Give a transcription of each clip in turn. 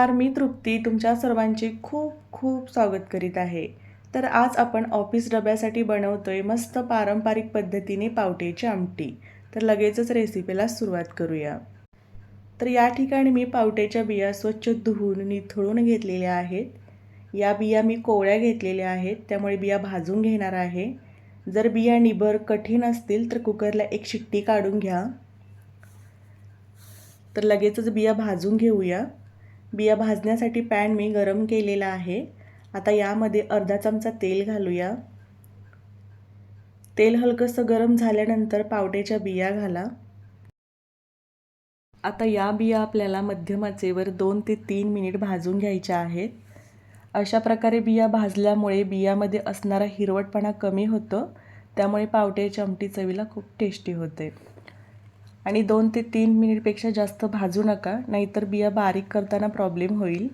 नमस्कार मी तृप्ती तुमच्या सर्वांचे खूप खूप स्वागत करीत आहे. तर आज आपण ऑफिस डब्यासाठी बनवतोय मस्त पारंपरिक पद्धतीने पावट्याची आमटी. तर लगेचच रेसिपीला सुरुवात करूया. तर या ठिकाणी मी पावट्याच्या बिया स्वच्छ धुवून निथळून घेतलेल्या आहेत. या बिया मी कोवळ्या घेतलेल्या आहेत त्यामुळे बिया भाजून घेणार आहे. जर बिया निबर कठीण असतील तर कुकरला एक शिट्टी काढून घ्या. तर लगेचच बिया भाजून घेऊया. बिया भाजण्यासाठी पॅन मी गरम केलेला आहे. आता यामध्ये अर्धा चमचा तेल घालूया. तेल हलकंसं गरम झाल्यानंतर पावट्याच्या बिया घाला. आता या बिया आपल्याला मध्यमाचेवर दोन ते तीन मिनिट भाजून घ्यायच्या आहेत. अशा प्रकारे बिया भाजल्यामुळे बियामध्ये असणारा हिरवटपणा कमी होतो. त्यामुळे पावट्याची आमटी चवीला खूप टेस्टी होते. आणि दोन ते तीन मिनिटपेक्षा जास्त भाजू नका नाहीतर बिया बारीक करताना प्रॉब्लेम होईल.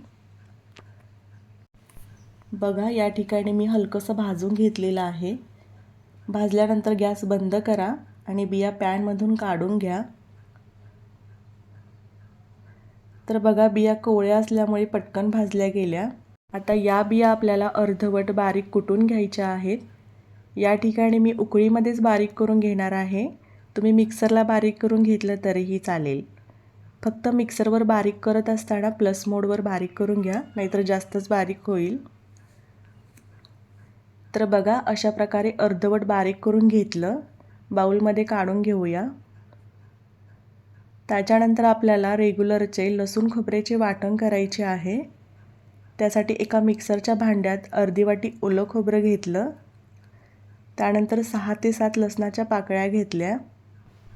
बघा या ठिकाणी मी हलकंसं भाजून घेतलेलं आहे. भाजल्यानंतर गॅस बंद करा आणि बिया पॅनमधून काढून घ्या. तर बघा बिया कोवळ्या असल्यामुळे पटकन भाजल्या गेल्या. आता या बिया आपल्याला अर्धवट बारीक कुटून घ्यायच्या आहेत. या ठिकाणी मी उकळीमध्येच बारीक करून घेणार आहे. तुम्ही मिक्सरला बारीक करून घेतलं तरीही चालेल. फक्त मिक्सरवर बारीक करत असताना प्लस मोडवर बारीक करून घ्या नाहीतर जास्तच बारीक होईल. तर बघा अशा प्रकारे अर्धवट बारीक करून घेतलं. बाऊलमध्ये काढून घेऊया. त्याच्यानंतर आपल्याला रेग्युलरचे लसूण खोबऱ्याचे वाटण करायचे आहे. त्यासाठी एका मिक्सरच्या भांड्यात अर्धी वाटी ओलं खोबरं घेतलं. त्यानंतर सहा ते सात लसणाच्या पाकळ्या घेतल्या.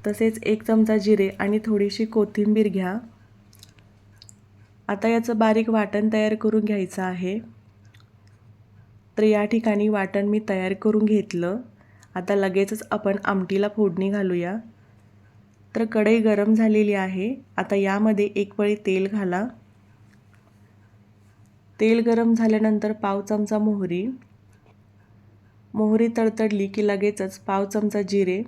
तसेच एक चमचा जिरे आणि थोडीशी कोथिंबीर घ्या. आता याचं बारीक वाटण तयार करून घ्यायचं आहे. तर या ठिकाणी वाटण मी तयार करून घेतलं. आता लगेचच आपण आमटीला फोडणी घालूया. तर कढई गरम झालेली आहे. आता यामध्ये एक पळी तेल घाला. तेल गरम झाल्यानंतर पाव चमचा मोहरी. मोहरी तडतडली की लगेचच पाव चमचा जिरे.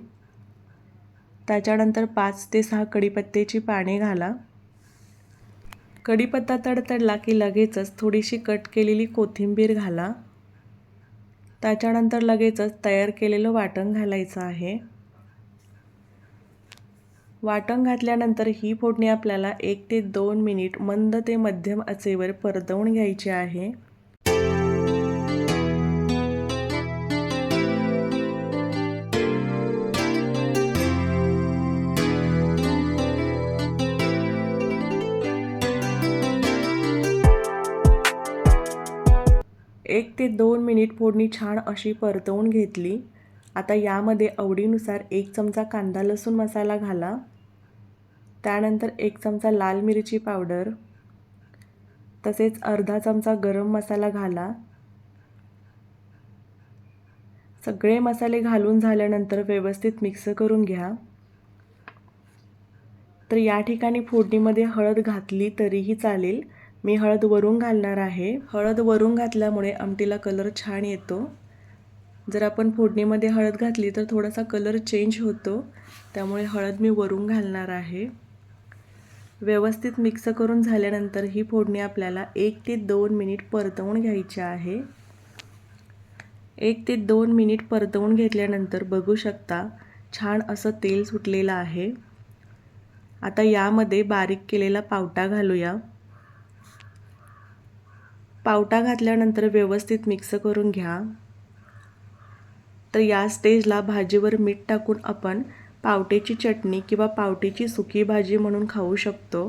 त्याच्यानंतर पाच ते सहा कढीपत्त्याची पाने घाला. कढीपत्ता तडतडला की लगेचच थोडीशी कट केलेली कोथिंबीर घाला. त्याच्यानंतर लगेचच तयार केलेलं वाटण घालायचं आहे. वाटण घातल्यानंतर ही फोडणी आपल्याला एक ते दोन मिनिट मंद ते मध्यम आचेवर परतवून घ्यायची आहे. एक ते दोन मिनिट फोडणी छान अशी परतवून घेतली. आता यामध्ये आवडीनुसार एक चमचा कांदा लसूण मसाला घाला. त्यानंतर एक चमचा लाल मिरची पावडर. तसेच अर्धा चमचा गरम मसाला घाला. सगळे मसाले घालून झाल्यानंतर व्यवस्थित मिक्स करून घ्या. तर या ठिकाणी फोडणीमध्ये हळद घातली तरीही चालेल. मी हळद वरून घालणार आहे. हळद वरून घातल्यामुळे आमटीला कलर छान येतो. जर आपण फोडणीमध्ये हळद घातली तर थोडासा कलर चेंज होतो. त्यामुळे हळद मी वरून घालणार आहे. व्यवस्थित मिक्स करून झाल्यानंतर ही फोडणी आपल्याला एक ते दोन मिनिट परतवून घ्यायची आहे. एक ते दोन मिनिट परतवून घेतल्यानंतर बघू शकता छान असं तेल सुटलेलं आहे. आता यामध्ये बारीक केलेला पावटा घालूया. पावटा घातल्यानंतर व्यवस्थित मिक्स करून घ्या. तर या स्टेजला भाजीवर मीठ टाकून आपण पावट्याची चटणी किंवा पावटीची सुकी भाजी म्हणून खाऊ शकतो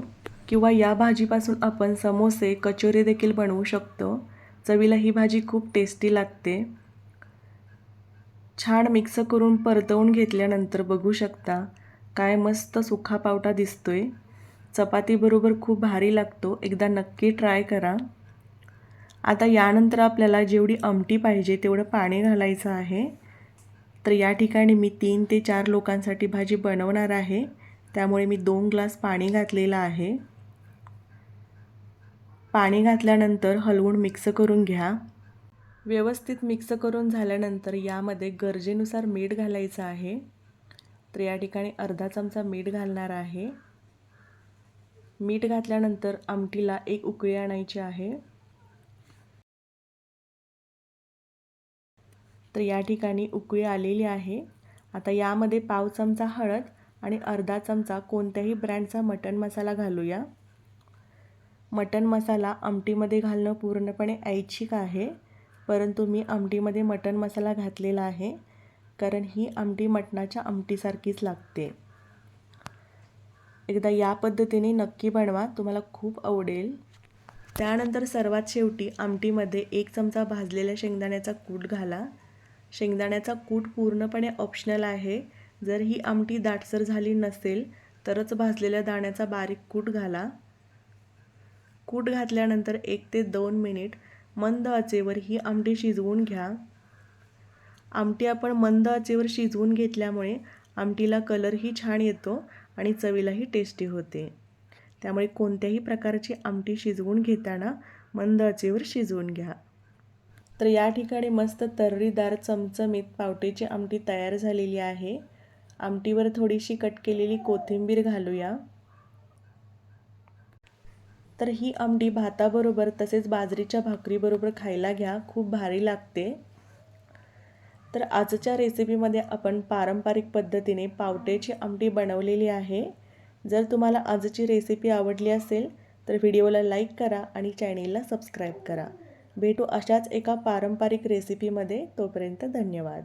किंवा या भाजीपासून आपण समोसे कचोरी देखील बनवू शकतो. चवीला ही भाजी खूप टेस्टी लागते. छान मिक्स करून परतवून घेतल्यानंतर बघू शकता काय मस्त सुखा पावटा दिसतोय. चपातीबरोबर खूप भारी लागतो. एकदा नक्की ट्राय करा. आता यानंतर आपल्याला जेवढी आमटी पाहिजे तेवढं पाणी घालायचं आहे. तर या ठिकाणी मी तीन ते चार लोकांसाठी भाजी बनवणार आहे. त्यामुळे मी दोन ग्लास पाणी घातलेलं आहे. पाणी घातल्यानंतर हलवून मिक्स करून घ्या. व्यवस्थित मिक्स करून झाल्यानंतर यामध्ये गरजेनुसार मीठ घालायचं आहे. तर या ठिकाणी अर्धा चमचा मीठ घालणार आहे. मीठ घातल्यानंतर आमटीला एक उकळी आणायची आहे. तर या ठिकाणी उकळी आलेली आहे. आता यामध्ये पाव चमचा हळद आणि अर्धा चमचा कोणत्याही ब्रँडचा मटण मसाला घालूया. मटण मसाला आमटीमध्ये घालणं पूर्णपणे ऐच्छिक आहे परंतु मी आमटीमध्ये मटण मसाला घातलेला आहे कारण ही आमटी मटणाच्या आमटीसारखीच लागते. एकदा या पद्धतीने नक्की बनवा तुम्हाला खूप आवडेल. त्यानंतर सर्वात शेवटी आमटीमध्ये एक चमचा भाजलेल्या शेंगदाण्याचा कूट घाला. शेंगदाण्याचा कूट पूर्णपणे ऑप्शनल आहे. जर ही आमटी दाटसर झाली नसेल तरच भाजलेल्या दाण्याचा बारीक कूट घाला. कूट घातल्यानंतर एक ते दोन मिनिट मंद आचेवर ही आमटी शिजवून घ्या. आमटी आपण मंद आचेवर शिजवून घेतल्यामुळे आमटीला कलरही छान येतो आणि चवीलाही टेस्टी होते. त्यामुळे कोणत्याही प्रकारची आमटी शिजवून घेताना मंद आचेवर शिजवून घ्या. तर या ठिकाणी मस्त तर्रीदार चमचमीत पावटेची आमटी तयार झालेली आहे. आमटीवर थोडीशी कट केलेली कोथिंबीर घालूया. तर ही आमटी भाताबरोबर तसेच बाजरीच्या भाकरीबरोबर खायला घ्या खूप भारी लागते. तर आजच्या रेसिपीमध्ये आपण पारंपरिक पद्धतीने पावट्याची आमटी बनवलेली आहे. जर तुम्हाला आजची रेसिपी आवडली असेल तर व्हिडिओला लाईक करा आणि चॅनेलला सबस्क्राईब करा. भेटू अशाच एका पारंपरिक रेसिपीमध्ये तोपर्यंत धन्यवाद.